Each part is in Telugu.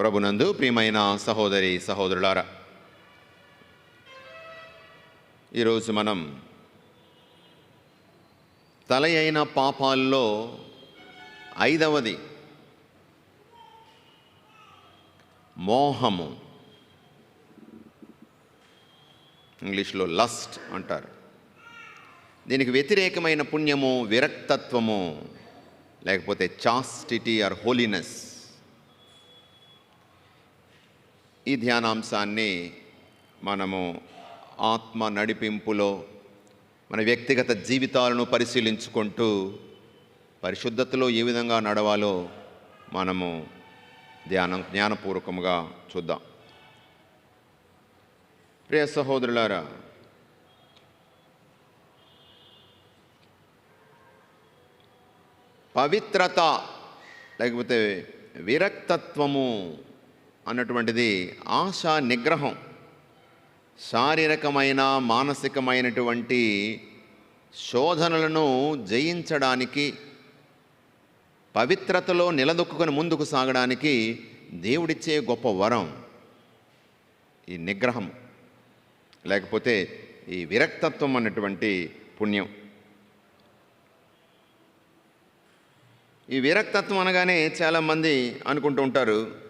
ప్రభునందు ప్రియమైన సహోదరి సహోదరులారా ఈరోజు మనం తల అయిన పాపాల్లో ఐదవది మోహము. ఇంగ్లీష్లో లస్ట్ అంటారు. దీనికి వ్యతిరేకమైన పుణ్యము విరక్తత్వము లేకపోతే చాస్టిటీ ఆర్ హోలీనెస్. ఈ ధ్యానాంశాన్ని మనము ఆత్మ నడిపింపులో మన వ్యక్తిగత జీవితాలను పరిశీలించుకుంటూ పరిశుద్ధతలో ఏ విధంగా నడవాలో మనము ధ్యానం జ్ఞానపూర్వకముగా చూద్దాం. ప్రియ సహోదరులారా పవిత్రత లేకపోతే విరక్తత్వము అన్నటువంటిది ఆశా నిగ్రహం. శారీరకమైన మానసికమైనటువంటి శోధనలను జయించడానికి పవిత్రతలో నిలదొక్కుని ముందుకు సాగడానికి దేవుడిచ్చే గొప్ప వరం ఈ నిగ్రహం. లేకపోతే ఈ విరక్తత్వం అన్నటువంటి పుణ్యం. ఈ విరక్తత్వం అనగానే చాలామంది అనుకుంటూ ఉంటారు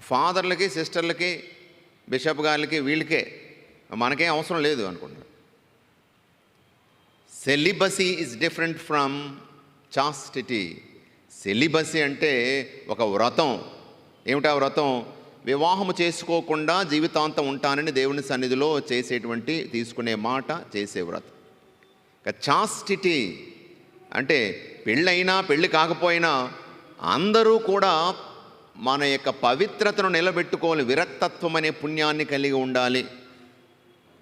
ఫాదర్లకి సిస్టర్లకి బిషప్ గారికి వీళ్ళకే. మనకేం అవసరం లేదు అనుకుంటారు celibacy is different from chastity. Celibacy అంటే ఒక వ్రతం. ఏమిటా వ్రతం? వివాహము చేసుకోకుండా జీవితాంతం ఉంటానని దేవుని సన్నిధిలో చేసేటువంటి తీసుకునే మాట చేసే వ్రతం. ఇక చాస్టిటీ అంటే పెళ్ళైనా పెళ్ళి కాకపోయినా అందరూ కూడా మన యొక్క పవిత్రతను నిలబెట్టుకోవాలి. విరక్తత్వం అనే పుణ్యాన్ని కలిగి ఉండాలి.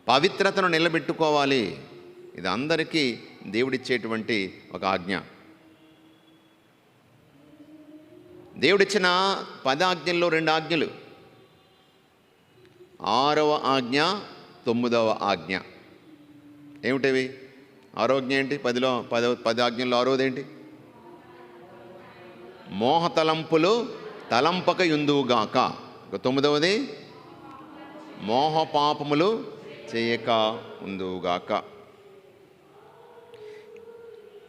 పవిత్రతను నిలబెట్టుకోవాలి. ఇది అందరికీ దేవుడిచ్చేటువంటి ఒక ఆజ్ఞ. దేవుడిచ్చిన పదాజ్ఞల్లో రెండు ఆజ్ఞలు. ఆరవ ఆజ్ఞ తొమ్మిదవ ఆజ్ఞ. ఏమిటివి? ఆరోగ్యం ఏంటి? పదిలో పద పది ఆజ్ఞల్లో ఆరోది ఏంటి తలంపక యుందువుగాక ఒక తొమ్మిదవది మోహపాపములు చేయక ఉందువుగాక.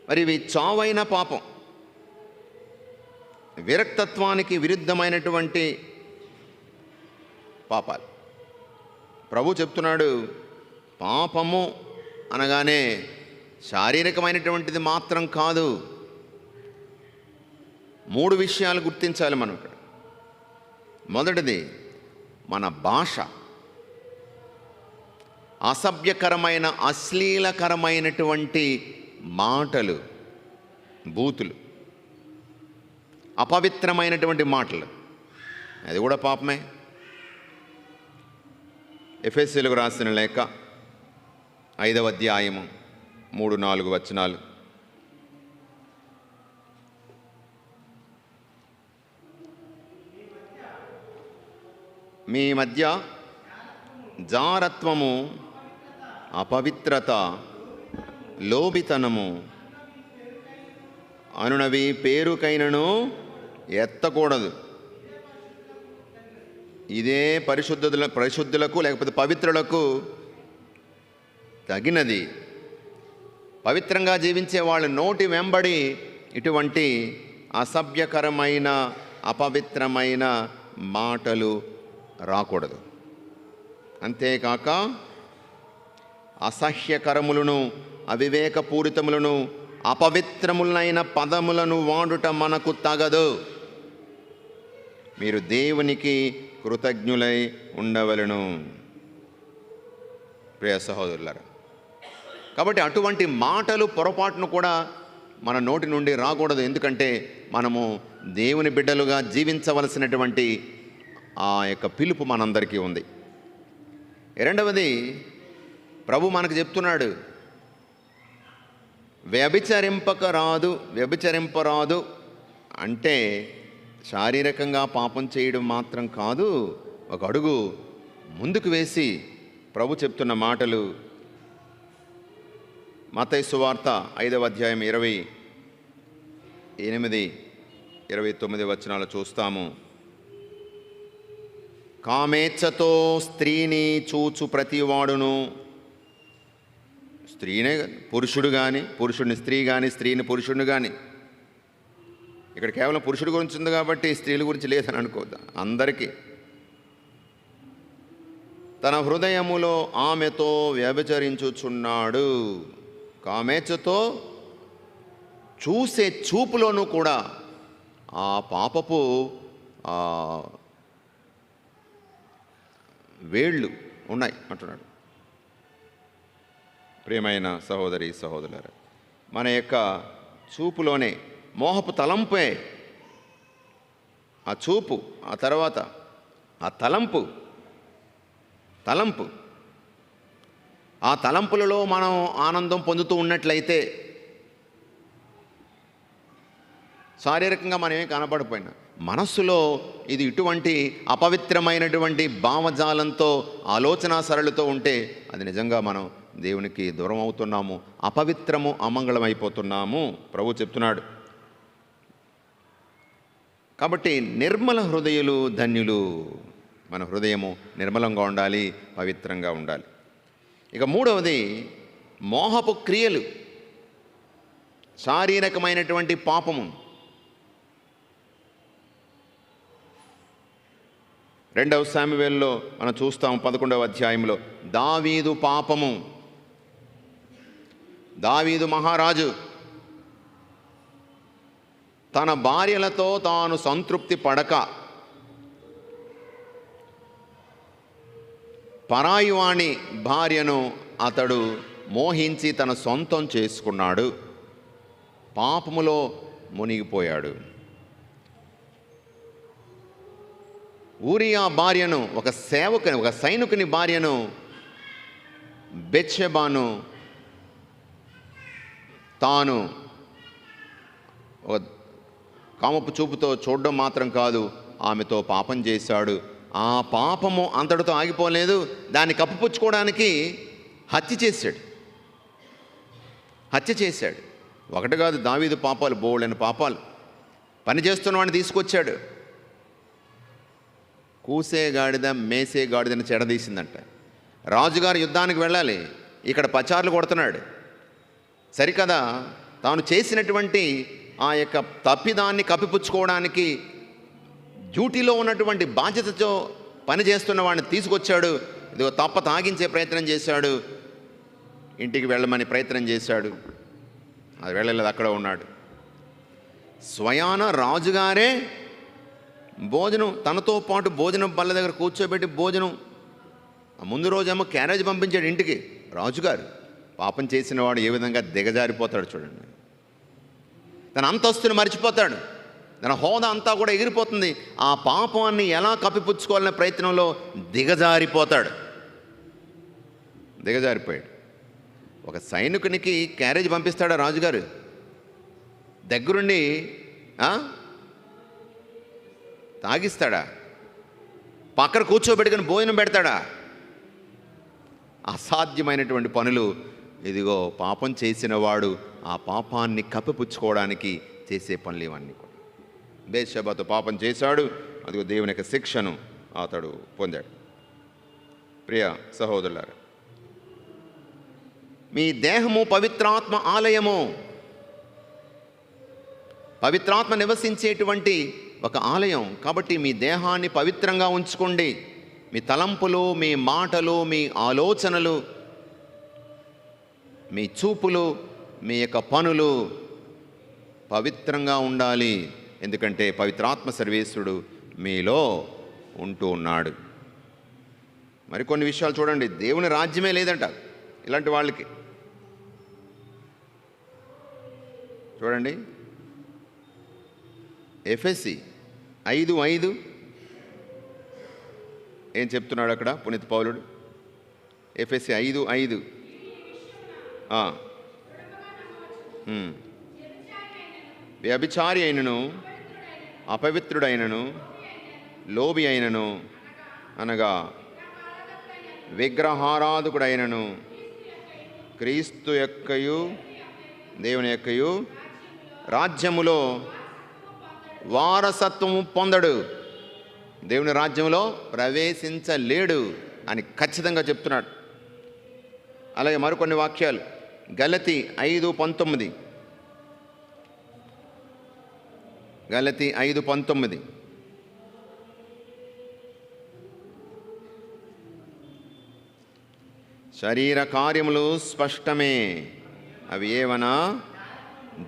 మరి ఇవి చావైన పాపం. విరక్తత్వానికి విరుద్ధమైనటువంటి పాపాలు. ప్రభు చెప్తున్నాడు పాపము అనగానే శారీరకమైనటువంటిది మాత్రం కాదు. మూడు విషయాలు గుర్తించాలి మనం ఇక్కడ మొదటిది మన భాష. అసభ్యకరమైన అశ్లీలకరమైనటువంటి మాటలు బూతులు అపవిత్రమైనటువంటి మాటలు. అది కూడా పాపమే. ఎఫ్ఎస్సీలకు రాసిన లేఖ ఐదవ అధ్యాయము మూడు నాలుగు వచనాలు. మీ మధ్య జారత్వము అపవిత్రత లోబితనము అనునవి పేరుకైనను ఎత్తకూడదు. ఇదే పరిశుద్ధుల పరిశుద్ధులకు లేకపోతే పవిత్రులకు తగినది. పవిత్రంగా జీవించే వాళ్ళ నోటి వెంబడి ఇటువంటి అసభ్యకరమైన అపవిత్రమైన మాటలు రాకూడదు. అంతేకాక అసహ్యకరములను అవివేకపూరితములను అపవిత్రములైన పదములను వాడుట మనకు తగదు. మీరు దేవునికి కృతజ్ఞులై ఉండవలను. ప్రియ సహోదరులారా కాబట్టి అటువంటి మాటలు పొరపాటును కూడా మన నోటి నుండి రాకూడదు. ఎందుకంటే మనము దేవుని బిడ్డలుగా జీవించవలసినటువంటి ఆ యొక్క పిలుపు మనందరికీ ఉంది. రెండవది ప్రభు మనకు చెప్తున్నాడు వ్యభిచరింపక రాదు వ్యభిచరింపరాదు అంటే శారీరకంగా పాపం చేయడం మాత్రం కాదు ఒక అడుగు ముందుకు వేసి ప్రభు చెప్తున్న మాటలు. మతయ్య సువార్త ఐదవ అధ్యాయం ఇరవై ఎనిమిది ఇరవై తొమ్మిది వచనాలు చూస్తాము. కామేచ్ఛతో స్త్రీని చూచు ప్రతివాడును. స్త్రీనే పురుషుడు కానీ పురుషుడిని స్త్రీ కానీ స్త్రీని పురుషుడిని కానీ ఇక్కడ కేవలం పురుషుడి గురించి ఉంది కాబట్టి స్త్రీల గురించి లేదని అనుకోద్దా? అందరికీ. తన హృదయములో ఆమెతో వ్యభిచరించుచున్నాడు. కామేచ్చతో చూసే చూపులోనూ కూడా ఆ పాపపు వేళ్ళు ఉన్నాయి అంటున్నాడు. ప్రియమైన సహోదరి సహోదరు మన యొక్క చూపులోనే మోహపు తలంపే ఆ చూపు ఆ తర్వాత ఆ తలంపు తలంపు. ఆ తలంపులలో మనం ఆనందం పొందుతూ ఉన్నట్లయితే శారీరకంగా మనమే కనపడిపోయినా మనస్సులో ఇది ఇటువంటి అపవిత్రమైనటువంటి భావజాలంతో ఆలోచన సరళితో ఉంటే అది నిజంగా మనం దేవునికి దూరం అవుతున్నాము అపవిత్రము అమంగళమైపోతున్నాము. ప్రభు చెప్తున్నాడు. కాబట్టి నిర్మల హృదయులు ధన్యులు. మన హృదయము నిర్మలంగా ఉండాలి పవిత్రంగా ఉండాలి. ఇక మూడవది మోహపు క్రియలు. శారీరకమైనటువంటి పాపము. రెండవ సామెవేల్లో మనం చూస్తాము పదకొండవ అధ్యాయంలో దావీదు పాపము. దావీదు మహారాజు తన భార్యలతో తాను సంతృప్తి పడక పరాయివాణి భార్యను అతడు మోహించి తన సొంతం చేసుకున్నాడు. పాపములో మునిగిపోయాడు. ఊరియా భార్యను ఒక సేవకుని ఒక సైనికుని భార్యను బెచ్చబాను తాను ఒక కామపు చూపుతో చూడడం మాత్రం కాదు ఆమెతో పాపం చేశాడు. ఆ పాపము అంతటితో ఆగిపోలేదు. దాన్ని కప్పుపుచ్చుకోవడానికి హత్య చేశాడు. హత్య చేశాడు. ఒకటి కాదు దావీదు పాపాలు బోళ్ళని పాపాలు. పని చేస్తున్న వాడిని తీసుకొచ్చాడు. కూసే గాడిద మేసే గాడిదని చెడదీసిందంట రాజుగారు యుద్ధానికి వెళ్ళాలి. ఇక్కడ పచార్లు కొడుతున్నాడు. సరికదా తాను చేసినటువంటి ఆ యొక్క తప్పిదాన్ని కప్పిపుచ్చుకోవడానికి డ్యూటీలో ఉన్నటువంటి బాధ్యతతో పని చేస్తున్న వాడిని తీసుకొచ్చాడు. ఇదిగో తప్ప తాగించే ప్రయత్నం చేశాడు. ఇంటికి వెళ్ళమని ప్రయత్నం చేశాడు. అది వెళ్ళలేదు అక్కడ ఉన్నాడు. స్వయాన రాజుగారే భోజనం తనతో పాటు భోజనం బల్ల దగ్గర కూర్చోబెట్టి భోజనం. ముందు రోజేమో క్యారేజ్ పంపించాడు ఇంటికి. రాజుగారు పాపం చేసిన వాడు ఏ విధంగా దిగజారిపోతాడు చూడండి. తన అంతస్తుని మర్చిపోతాడు. తన హోదా అంతా కూడా ఎగిరిపోతుంది. ఆ పాపాన్ని ఎలా కప్పిపుచ్చుకోవాలనే ప్రయత్నంలో దిగజారిపోతాడు. దిగజారిపోయాడు. ఒక సైనికునికి క్యారేజ్ పంపిస్తాడా రాజుగారు? దగ్గరుండి తాగిస్తాడా? పక్కన కూర్చోబెట్టుకుని భోజనం పెడతాడా? అసాధ్యమైనటువంటి పనులు. ఇదిగో పాపం చేసిన వాడు ఆ పాపాన్ని కప్పిపుచ్చుకోవడానికి చేసే పనులు ఇవన్నీ కూడా. బేషబాతో పాపం చేశాడు అదిగో దేవుని యొక్క శిక్షను అతడు పొందాడు. ప్రియ సహోదరులారు మీ దేహము పవిత్రాత్మ ఆలయము. పవిత్రాత్మ నివసించేటువంటి ఒక ఆలయం. కాబట్టి మీ దేహాన్ని పవిత్రంగా ఉంచుకోండి. మీ తలంపులు మీ మాటలు మీ ఆలోచనలు మీ చూపులు మీ యొక్క పనులు పవిత్రంగా ఉండాలి. ఎందుకంటే పవిత్రాత్మ సర్వేశ్వరుడు మీలో ఉంటూ ఉన్నాడు. మరికొన్ని విషయాలు చూడండి. దేవుని రాజ్యమే లేదంట ఇలాంటి వాళ్ళకి. చూడండి. ఎఫ్ఎస్సి ఐదు ఐదు. ఏం చెప్తున్నాడు అక్కడ పునీత్ పౌలుడు? ఎఫ్ఎస్సి ఐదు ఐదు. వ్యభిచారి అయినను అపవిత్రుడైనను లోబి అయినను అనగా విగ్రహారాధకుడైనను క్రీస్తు యొక్కయు దేవుని యొక్కయు రాజ్యములో వారసత్వము పొందడు. దేవుని రాజ్యంలో ప్రవేశించలేడు అని ఖచ్చితంగా చెప్తున్నాడు. అలాగే మరికొన్ని వాక్యాలు. గలతి ఐదు పంతొమ్మిది. గలతి ఐదు పంతొమ్మిది. శరీర కార్యములు స్పష్టమే. అవి ఏవనా?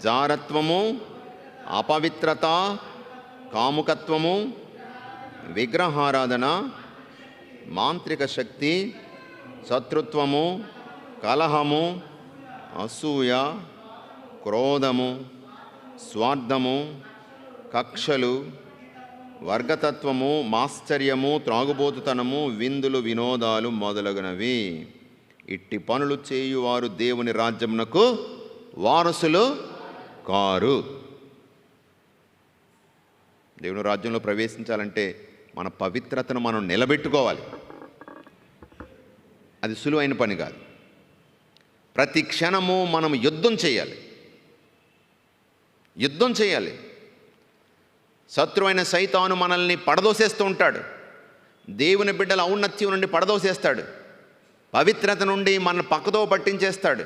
జారత్వము అపవిత్రత కాముకత్వము విగ్రహారాధన మాంత్రిక శక్తి శత్రుత్వము కలహము అసూయ క్రోధము స్వార్థము కక్షలు వర్గతత్వము మాశ్చర్యము త్రాగుబోతుతనము విందులు వినోదాలు మొదలగునవి. ఇట్టి పనులు చేయువారు దేవుని రాజ్యమునకు వారసులు కారు. దేవుని రాజ్యంలో ప్రవేశించాలంటే మన పవిత్రతను మనం నిలబెట్టుకోవాలి. అది సులువైన పని కాదు. ప్రతి క్షణము మనం యుద్ధం చేయాలి. యుద్ధం చేయాలి. శత్రువైన సైతాను మనల్ని పడదోసేస్తూ ఉంటాడు. దేవుని బిడ్డల ఔన్నత్యం నుండి పడదోసేస్తాడు. పవిత్రత నుండి మన పక్కతో పట్టించేస్తాడు.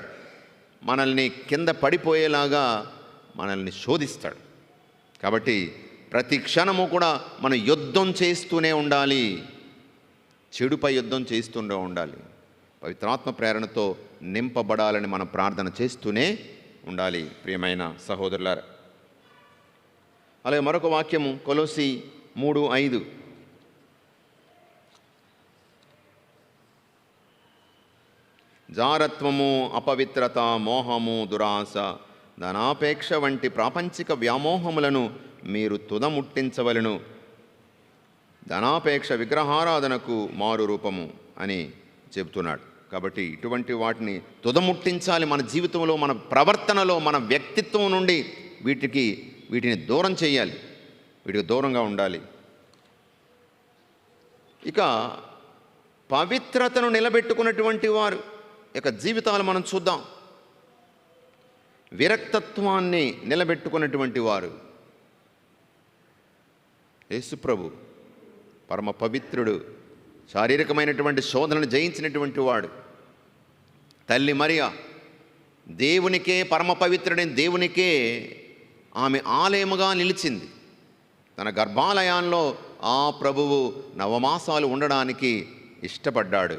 మనల్ని కింద పడిపోయేలాగా మనల్ని శోధిస్తాడు. కాబట్టి ప్రతి క్షణము కూడా మనం యుద్ధం చేస్తూనే ఉండాలి. చెడుపై యుద్ధం చేస్తూనే ఉండాలి. పవిత్రాత్మ ప్రేరణతో నింపబడాలని మనం ప్రార్థన చేస్తూనే ఉండాలి ప్రియమైన సహోదరులారా. అలాగే మరొక వాక్యము కొలోసి మూడు ఐదు. జారత్వము అపవిత్రత మోహము దురాశ ధనాపేక్ష వంటి ప్రాపంచిక వ్యామోహములను మీరు తుదముట్టించవలను. ధనాపేక్ష విగ్రహారాధనకు మారు రూపము అని చెబుతున్నాడు. కాబట్టి ఇటువంటి వాటిని తుదముట్టించాలి మన జీవితంలో మన ప్రవర్తనలో మన వ్యక్తిత్వం నుండి వీటికి వీటిని దూరం చేయాలి. వీటికి దూరంగా ఉండాలి. ఇక పవిత్రతను నిలబెట్టుకున్నటువంటి వారు యొక్క జీవితాలు మనం చూద్దాం. విరక్తత్వాన్ని నిలబెట్టుకున్నటువంటి వారు. యేసుప్రభు పరమ పవిత్రుడు శారీరకమైనటువంటి శోధనను జయించినటువంటి వాడు. తల్లి మరియా దేవునికే పరమ పవిత్రుడైన దేవునికే ఆమె ఆలయముగా నిలిచింది. తన గర్భాలయాల్లో ఆ ప్రభువు నవమాసాలు ఉండడానికి ఇష్టపడ్డాడు.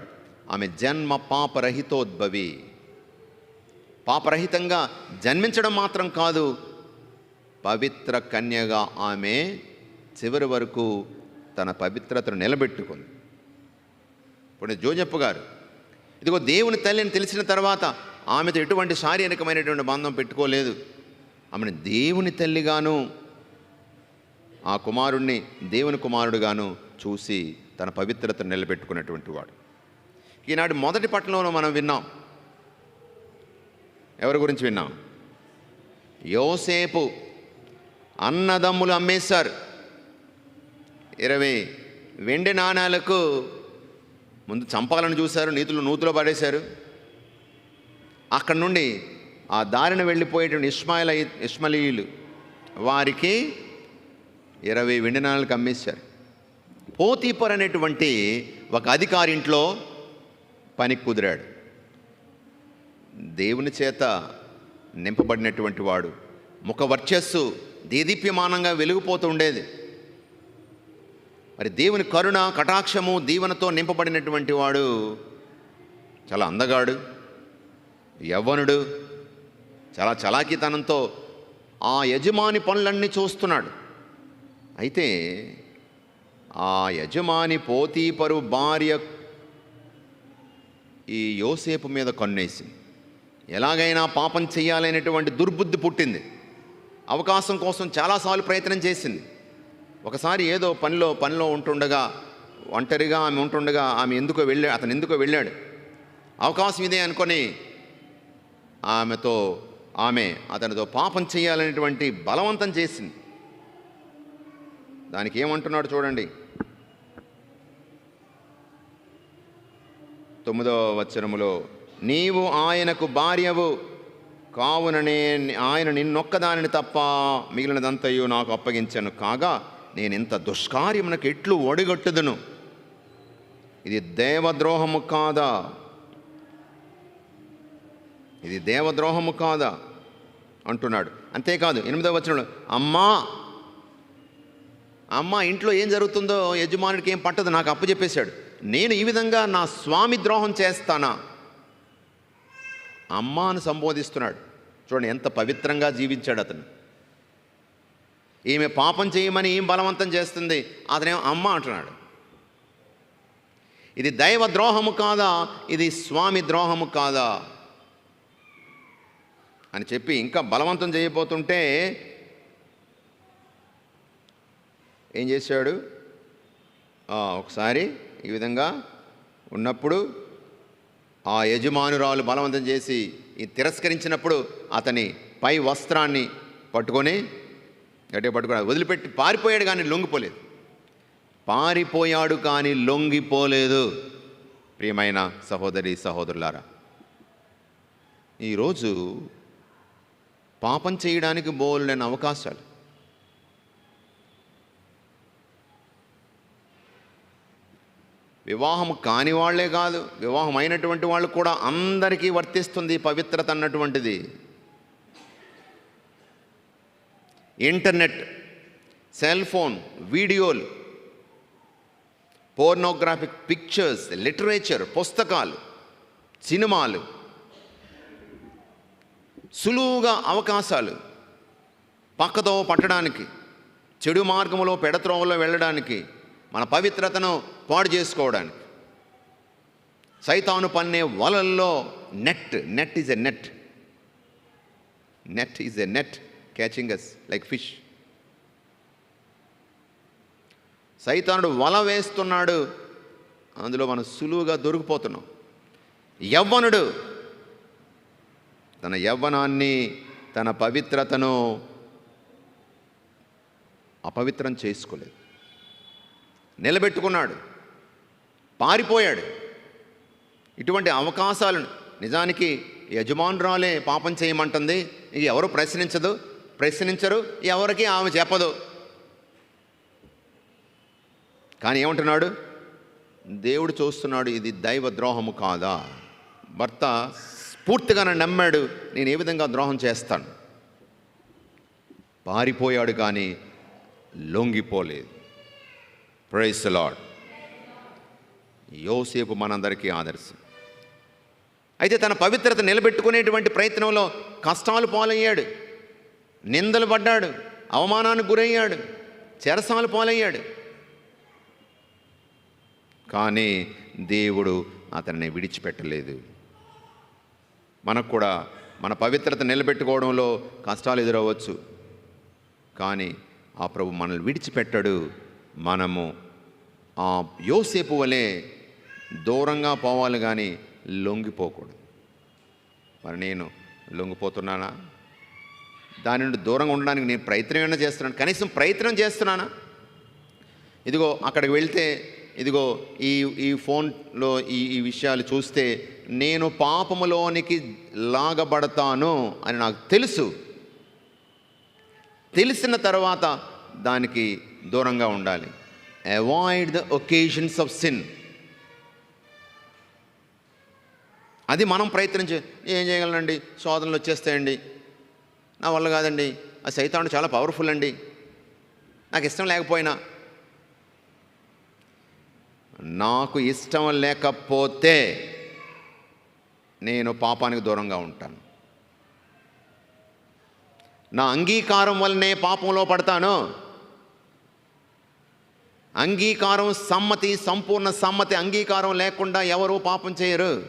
ఆమె జన్మ పాపరహితోద్భవి. పాపరహితంగా జన్మించడం మాత్రం కాదు. పవిత్ర కన్యగా ఆమె చివరి వరకు తన పవిత్రతను నిలబెట్టుకుంది. ఇప్పుడు జోజప్ప గారు ఇదిగో దేవుని తల్లిని తెలిసిన తర్వాత ఆమెతో ఎటువంటి శారీరకమైనటువంటి బంధం పెట్టుకోలేదు. ఆమెను దేవుని తల్లిగాను ఆ కుమారుణ్ణి దేవుని కుమారుడుగాను చూసి తన పవిత్రతను నిలబెట్టుకున్నటువంటి వాడు. ఈనాడు మొదటి పట్టణంలో మనం విన్నాం ఎవరి గురించి విన్నాం? యోసేపు అన్నదమ్ములు అమ్మేశారు. ఇరవై వెండి నాణాలకు ముందు చంపాలని చూశారు నీతులు నూతులో పడేశారు. అక్కడ నుండి ఆ దారిన వెళ్ళిపోయేటువంటి ఇస్మాయిల్ ఇస్మలీయులు వారికి ఇరవై వెండి నాణాలకు అమ్మేశారు. పోతీపర్ అనేటువంటి ఒక అధికారి ఇంట్లో పని కుదిరాడు. దేవుని చేత నింపబడినటువంటి వాడు. ముఖ వర్చస్సు దేదీప్యమానంగా వెలిగిపోతూ ఉండేది. మరి దేవుని కరుణ కటాక్షము దీవెనతో నింపబడినటువంటి వాడు చాలా అందగాడు యవ్వనుడు చాలా చలాకితనంతో ఆ యజమాని పనులన్నీ చూస్తున్నాడు. అయితే ఆ యజమాని పోతీపరు భార్య ఈ యోసేపు మీద కన్నేసింది. ఎలాగైనా పాపం చేయాలనేటువంటి దుర్బుద్ధి పుట్టింది. అవకాశం కోసం చాలాసార్లు ప్రయత్నం చేసింది. ఒకసారి ఏదో పనిలో పనిలో ఉంటుండగా ఒంటరిగా ఆమె ఉంటుండగా ఆమె ఎందుకో వెళ్ళా అతను ఎందుకో వెళ్ళాడు. అవకాశం ఇదే అనుకొని ఆమెతో ఆమె అతనితో పాపం చేయాలనేటువంటి బలవంతం చేసింది. దానికి ఏమంటున్నాడు చూడండి. తొమ్మిదవ వచనములో నీవు ఆయనకు భార్యవు. కావుననే ఆయన నిన్నొక్కదానిని తప్ప మిగిలినదంతయు నాకు అప్పగించను. కాగా నేను ఇంత దుష్కార్యమునకు ఎట్లు ఒడిగట్టుదును. ఇది దేవద్రోహము కాదా? ఇది దేవద్రోహము కాదా? అంటున్నాడు. అంతేకాదు ఎనిమిదవ వచనంలో అమ్మా! అమ్మ ఇంట్లో ఏం జరుగుతుందో యజమానుడికి ఏం పట్టదు నాకు అప్పు చెప్పేశాడు నేను ఈ విధంగా నా స్వామి ద్రోహం చేస్తానా? అమ్మ అని సంబోధిస్తున్నాడు. చూడండి ఎంత పవిత్రంగా జీవించాడు అతను. ఈమె పాపం చేయమని ఏం బలవంతం చేస్తుంది. అతనేమో అమ్మ అంటున్నాడు. ఇది దైవ ద్రోహము కాదా? ఇది స్వామి ద్రోహము కాదా? అని చెప్పి ఇంకా బలవంతం చేయబోతుంటే ఏం చేశాడు? ఒకసారి ఈ విధంగా ఉన్నప్పుడు ఆ యజమానురాలు బలవంతం చేసి ఈ తిరస్కరించినప్పుడు అతని పై వస్త్రాన్ని పట్టుకొని గట్టిగా పట్టుకున్నాడు. వదిలిపెట్టి పారిపోయాడు కానీ లొంగిపోలేదు. పారిపోయాడు కానీ లొంగిపోలేదు. ప్రియమైన సహోదరి సహోదరులారా ఈరోజు పాపం చేయడానికి బోల్డైన అవకాశాలు. వివాహం కాని వాళ్ళే కాదు వివాహం అయినటువంటి వాళ్ళు కూడా అందరికీ వర్తిస్తుంది పవిత్రత అన్నటువంటిది. ఇంటర్నెట్ సెల్ ఫోన్ వీడియోలు పోర్నోగ్రాఫిక్ పిక్చర్స్ లిటరేచర్ పుస్తకాలు సినిమాలు సులువుగా అవకాశాలు పక్కతో పట్టడానికి చెడు మార్గంలో పెడత్రోవలో వెళ్ళడానికి మన పవిత్రతను పాడు చేసుకోవడానికి. సైతాను పన్నే వలల్లో net net is a net net is a net catching us like fish సైతానుడు వల వేస్తున్నాడు అందులో మనం సులువుగా దొరికిపోతున్నాం. యవ్వనుడు తన యవ్వనాన్ని తన పవిత్రతను అపవిత్రం చేసుకోలేదు. నిలబెట్టుకున్నాడు. పారిపోయాడు. ఇటువంటి అవకాశాలను నిజానికి యజమానురాలే పాపం చేయమంటుంది. ఎవరు ప్రశ్నించదు? ప్రశ్నించరు. ఎవరికి ఆమె చెప్పదు. కానీ ఏమంటున్నాడు? దేవుడు చూస్తున్నాడు ఇది దైవ ద్రోహము కాదా? భర్త స్ఫూర్తిగా నమ్మాడు. నేను ఏ విధంగా ద్రోహం చేస్తాను? పారిపోయాడు కానీ లొంగిపోలేదు. ప్రైస్ లాడ్ యోసేపు మనందరికీ ఆదర్శం. అయితే తన పవిత్రత నిలబెట్టుకునేటువంటి ప్రయత్నంలో కష్టాలు పాలయ్యాడు. నిందలు పడ్డాడు. అవమానానికి గురయ్యాడు. చెరసాలు పాలయ్యాడు. కానీ దేవుడు అతన్ని విడిచిపెట్టలేదు. మనకు కూడా మన పవిత్రత నిలబెట్టుకోవడంలో కష్టాలు ఎదురవ్వచ్చు. కానీ ఆ ప్రభు మనల్ని విడిచిపెట్టాడు. మనము ఆ యోసేపు వలె దూరంగా పోవాలి కానీ లొంగిపోకూడదు. మరి నేను లొంగిపోతున్నానా? దాని నుండి దూరంగా ఉండడానికి నేను ప్రయత్నం ఏమైనా చేస్తున్నాను? కనీసం ప్రయత్నం చేస్తున్నానా? ఇదిగో అక్కడికి వెళ్తే ఇదిగో ఈ ఈ ఫోన్లో ఈ ఈ విషయాలు చూస్తే నేను పాపములోనికి లాగబడతాను అని నాకు తెలుసు. తెలిసిన తర్వాత దానికి దూరంగా ఉండాలి. Avoid the occasions of sin అది మనం ప్రయత్నించే ఏం చేయగలనండి? శోధనలు వచ్చేస్తాయండి. నా వల్ల కాదండి. ఆ సైతానుడు చాలా పవర్ఫుల్ అండి. నాకు ఇష్టం లేకపోయినా. నాకు ఇష్టం లేకపోతే నేను పాపానికి దూరంగా ఉంటాను. నా అంగీకారం వల్లనే పాపంలో పడతాను. అంగీకారం సమ్మతి సంపూర్ణ సమ్మతి అంగీకారం లేకుండా ఎవరు పాపం చేయరు.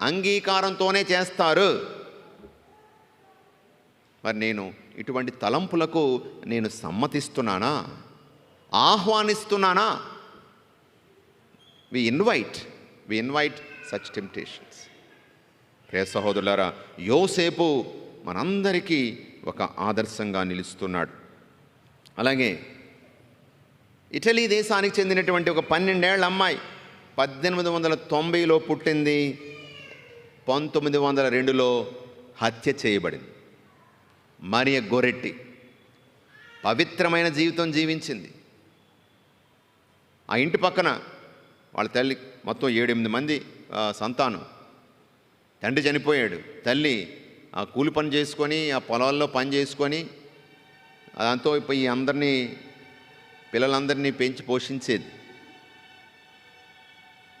అంగీకారంతోనే చేస్తారు. మరి నేను ఇటువంటి తలంపులకు నేను సమ్మతిస్తున్నానా? ఆహ్వానిస్తున్నానా? We invite we invite such temptations pray సహోదరులారా యోసేపు మనందరికీ ఒక ఆదర్శంగా నిలుస్తున్నాడు. అలాగే ఇటలీ దేశానికి చెందినటువంటి ఒక పన్నెండేళ్ళ అమ్మాయి పద్దెనిమిది వందల తొంభైలో పుట్టింది పంతొమ్మిది వందల రెండులో హత్య చేయబడింది. మరియ గొరెట్టి పవిత్రమైన జీవితం జీవించింది. ఆ ఇంటి పక్కన వాళ్ళ తల్లి మొత్తం ఏడెనిమిది మంది సంతానం. తండ్రి చనిపోయాడు. తల్లి ఆ కూలి పని చేసుకొని ఆ పొలాల్లో పని చేసుకొని దాంతో ఇప్పుడు ఈ అందరినీ పిల్లలందరినీ పెంచి పోషించేది.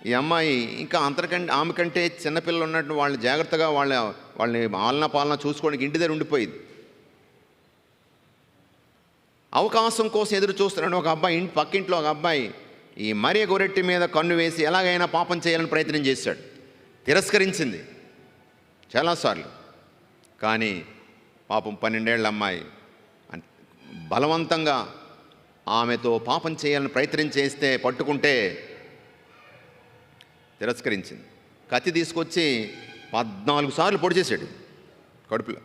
ఈ అమ్మాయి ఇంకా అంతకంటే ఆమె కంటే చిన్నపిల్లలు ఉన్నట్టు వాళ్ళని జాగ్రత్తగా వాళ్ళ వాళ్ళని ఆలన పాలన చూసుకోవడానికి ఇంటి దగ్గర ఉండిపోయింది. అవకాశం కోసం ఎదురు చూస్తున్నాడు ఒక అబ్బాయి ఇంటి పక్కింట్లో ఒక అబ్బాయి ఈ మరియ గొరెట్టి మీద కన్ను వేసి ఎలాగైనా పాపం చేయాలని ప్రయత్నం చేశాడు. తిరస్కరించింది. చాలాసార్లు కానీ పాపం పన్నెండేళ్ళ అమ్మాయి బలవంతంగా ఆమెతో పాపం చేయాలని ప్రయత్నం చేస్తే పట్టుకుంటే తిరస్కరించింది. కత్తి తీసుకొచ్చి పద్నాలుగు సార్లు పొడి చేశాడు కడుపులో.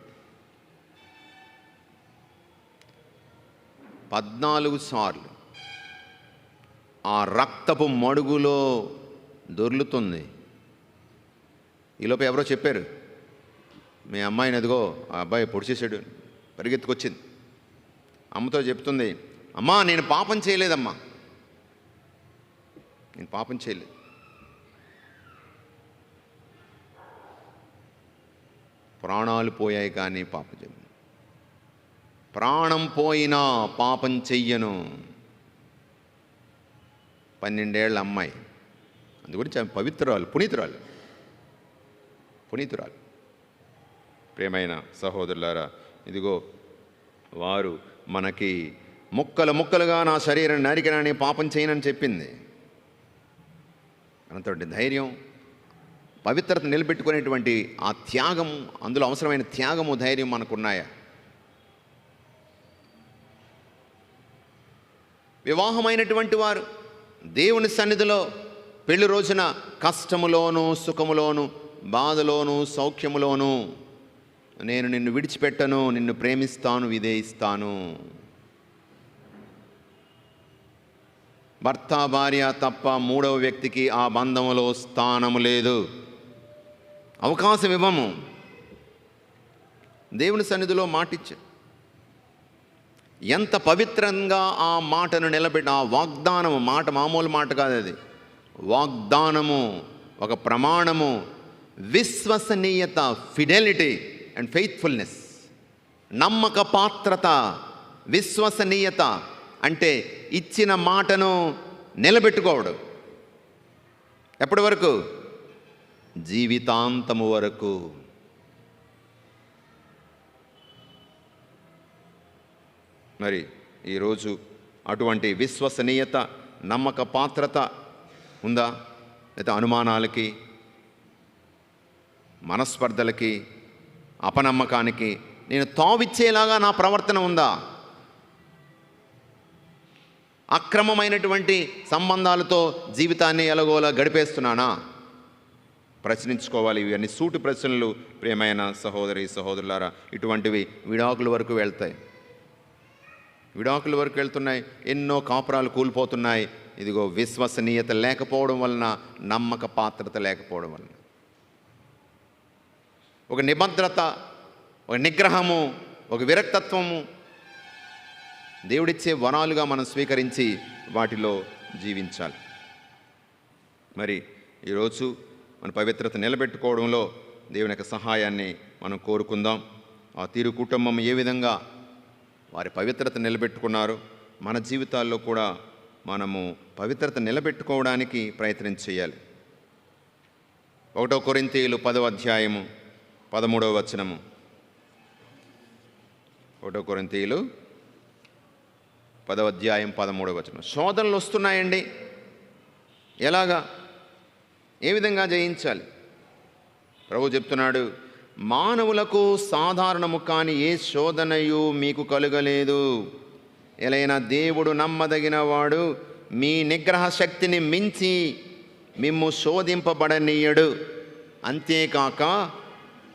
పద్నాలుగు సార్లు. ఆ రక్తపు మడుగులో దొర్లుతుంది. ఈలోపు ఎవరో చెప్పారు మీ అమ్మాయిని ఎదుగో ఆ అబ్బాయి పొడిచేశాడు. పరిగెత్తుకొచ్చింది. అమ్మతో చెప్తుంది అమ్మా నేను పాపం చేయలేదమ్మా. నేను పాపం చేయలేదు. ప్రాణాలు పోయాయి కానీ పాపం చేయను. ప్రాణం పోయినా పాపం చెయ్యను. పన్నెండేళ్ళ అమ్మాయి. అందుగురించి ఆమె పవిత్రాలు పునీతురాలు. పునీతురాలు. ప్రేమైన సహోదరులారా ఇదిగో వారు మనకి ముక్కలు ముక్కలుగా నా శరీరం నరికినని పాపం చేయనని చెప్పింది. అంతటి ధైర్యం పవిత్రత నిలబెట్టుకునేటువంటి ఆ త్యాగము అందులో అవసరమైన త్యాగము ధైర్యం మనకున్నాయా? వివాహమైనటువంటి వారు దేవుని సన్నిధిలో పెళ్ళి రోజున కష్టములోను సుఖములోను బాధలోను సౌఖ్యములోను నేను నిన్ను విడిచిపెట్టను నిన్ను ప్రేమిస్తాను విధేయిస్తాను. భర్త భార్య తప్ప మూడవ వ్యక్తికి ఆ బంధములో స్థానము లేదు. అవకాశం ఇవ్వము. దేవుని సన్నిధిలో మాటిచ్చ. ఎంత పవిత్రంగా ఆ మాటను నిలబెట్టి ఆ వాగ్దానము మాట మామూలు మాట కాదు అది. వాగ్దానము ఒక ప్రమాణము విశ్వసనీయత ఫిడెలిటీ. అండ్ ఫెయిత్ఫుల్నెస్ నమ్మక పాత్రత విశ్వసనీయత అంటే ఇచ్చిన మాటను నిలబెట్టుకోవడం. ఎప్పటి వరకు? జీవితాంతము వరకు. మరి ఈరోజు అటువంటి విశ్వసనీయత నమ్మక పాత్రత ఉందా? లేదా అనుమానాలకి మనస్పర్ధలకి అపనమ్మకానికి. నేను తావిచ్చేలాగా నా ప్రవర్తన ఉందా? అక్రమమైనటువంటి సంబంధాలతో జీవితాన్ని ఎలాగోలా గడిపేస్తున్నానా? ప్రశ్నించుకోవాలి ఇవన్నీ. సూటి ప్రశ్నలు ప్రియమైన సహోదరి సహోదరులారా ఇటువంటివి విడాకుల వరకు వెళ్తాయి. విడాకుల వరకు వెళ్తున్నాయి. ఎన్నో కాపురాలు కూలిపోతున్నాయి. ఇదిగో విశ్వసనీయత లేకపోవడం వలన నమ్మక పాత్రత లేకపోవడం వలన. ఒక నిబద్ధత ఒక నిగ్రహము ఒక విరక్తత్వము. దేవుడిచ్చే వనాలుగా మనం స్వీకరించి వాటిలో జీవించాలి. మరి ఈరోజు మన పవిత్రత నిలబెట్టుకోవడంలో దేవుని యొక్క సహాయాన్ని మనం కోరుకుందాం. ఆ తీరు కుటుంబం ఏ విధంగా వారి పవిత్రత నిలబెట్టుకున్నారు మన జీవితాల్లో కూడా మనము పవిత్రత నిలబెట్టుకోవడానికి ప్రయత్నం చేయాలి. ఒకటో కొరింతీయులు పదవ అధ్యాయము పదమూడవ వచనము. ఒకటో కొరంతీయులు పదవ అధ్యాయం పదమూడవ వచనం. శోధనలు వస్తున్నాయండి. ఎలాగా? ఏ విధంగా జయించాలి? ప్రభు చెప్తున్నాడు మానవులకు సాధారణము కాని ఏ శోధనయు మీకు కలుగలేదు. ఎలైనా దేవుడు నమ్మదగినవాడు మీ నిగ్రహ శక్తిని మించి మిమ్ము శోధింపబడనీయడు. అంతేకాక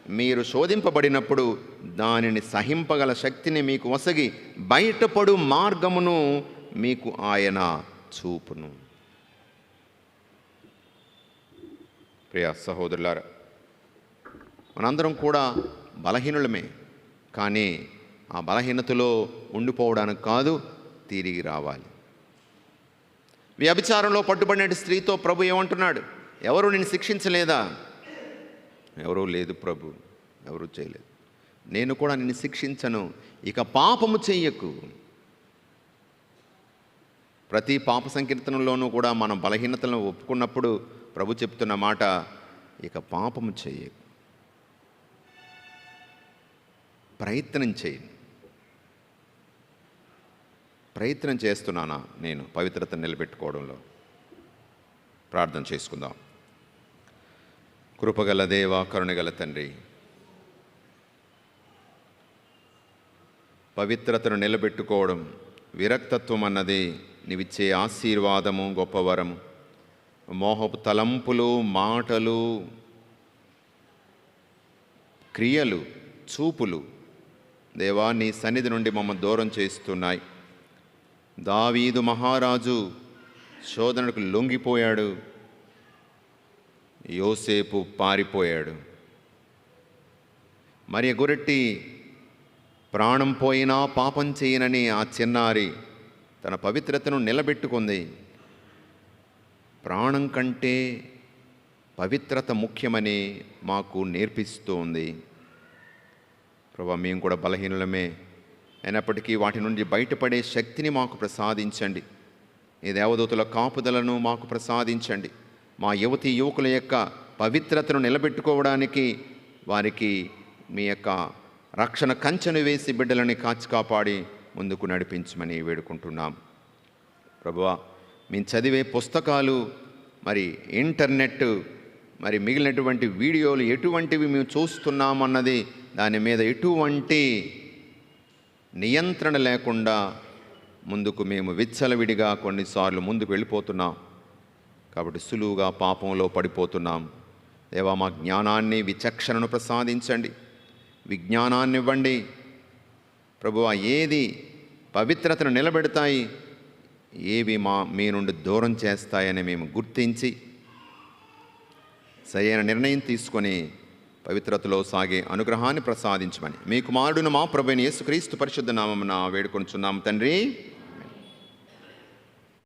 మీరు శోధింపబడినప్పుడు దానిని సహింపగల శక్తిని మీకు వసగి బయటపడు మార్గమును మీకు ఆయన చూపును. ప్రియ సహోదరులారా మనందరం కూడా బలహీనులమే కానీ ఆ బలహీనతలో ఉండిపోవడానికి కాదు తిరిగి రావాలి. వ్యభిచారంలో పట్టుబడిన స్త్రీతో ప్రభు ఏమంటున్నాడు? ఎవరు నేను శిక్షించలేదా? ఎవరూ లేదు ప్రభు ఎవరూ చేయలేదు. నేను కూడా నిన్ను శిక్షించను ఇక పాపము చెయ్యకు. ప్రతి పాప సంకీర్తనలోనూ కూడా మనం బలహీనతలను ఒప్పుకున్నప్పుడు ప్రభు చెప్తున్న మాట ఇక పాపము చెయ్యకు. ప్రయత్నం చేయండి ప్రయత్నం చేస్తున్నానా నేను పవిత్రత నిలబెట్టుకోవడంలో? ప్రార్థన చేసుకుందాం. కృపగల దేవ కరుణగల తండ్రి. పవిత్రతను నిలబెట్టుకోవడం విరక్తత్వం అన్నది నీవిచ్చే ఆశీర్వాదము గొప్పవరము. మోహపు తలంపులు మాటలు క్రియలు చూపులు దేవా నీ సన్నిధి నుండి మమ్మల్ని దూరం చేస్తున్నాయి. దావీదు మహారాజు శోధనకు లొంగిపోయాడు. యోసేపు పారిపోయాడు. మరి గురెట్టి ప్రాణం పోయినా పాపం చేయనని ఆ చిన్నారి తన పవిత్రతను నిలబెట్టుకుంది. ప్రాణం కంటే పవిత్రత ముఖ్యమని మాకు నేర్పిస్తోంది. ప్రభా మేము కూడా బలహీనులమే. అయినప్పటికీ వాటి నుండి బయటపడే శక్తిని మాకు ప్రసాదించండి. ఈ దేవదూతుల కాపుదలను మాకు ప్రసాదించండి. మా యువతి యువకుల యొక్క పవిత్రతను నిలబెట్టుకోవడానికి వారికి మీ యొక్క రక్షణ కంచెను వేసి బిడ్డలని కాచి కాపాడి ముందుకు నడిపించమని వేడుకుంటున్నాం. ప్రభువా మేము చదివే పుస్తకాలు మరి ఇంటర్నెట్ మరి మిగిలినటువంటి వీడియోలు ఎటువంటివి మేము చూస్తున్నామన్నది దాని మీద ఎటువంటి నియంత్రణ లేకుండా ముందుకు మేము విచ్చలవిడిగా కొన్నిసార్లు ముందుకు వెళ్ళిపోతున్నాం. కాబట్టి సులువుగా పాపంలో పడిపోతున్నాం. దేవా మా జ్ఞానాన్ని విచక్షణను ప్రసాదించండి. విజ్ఞానాన్ని ఇవ్వండి. ప్రభువా ఏది పవిత్రతను నిలబెడతాయి ఏవి మా మీ నుండి దూరం చేస్తాయని మేము గుర్తించి సరైన నిర్ణయం తీసుకొని పవిత్రతలో సాగే అనుగ్రహాన్ని ప్రసాదించమని. మీ కుమారుడును మా ప్రభుని యేసుక్రీస్తు పరిశుద్ధ నామమున వేడుకొనుచున్నాము తండ్రి.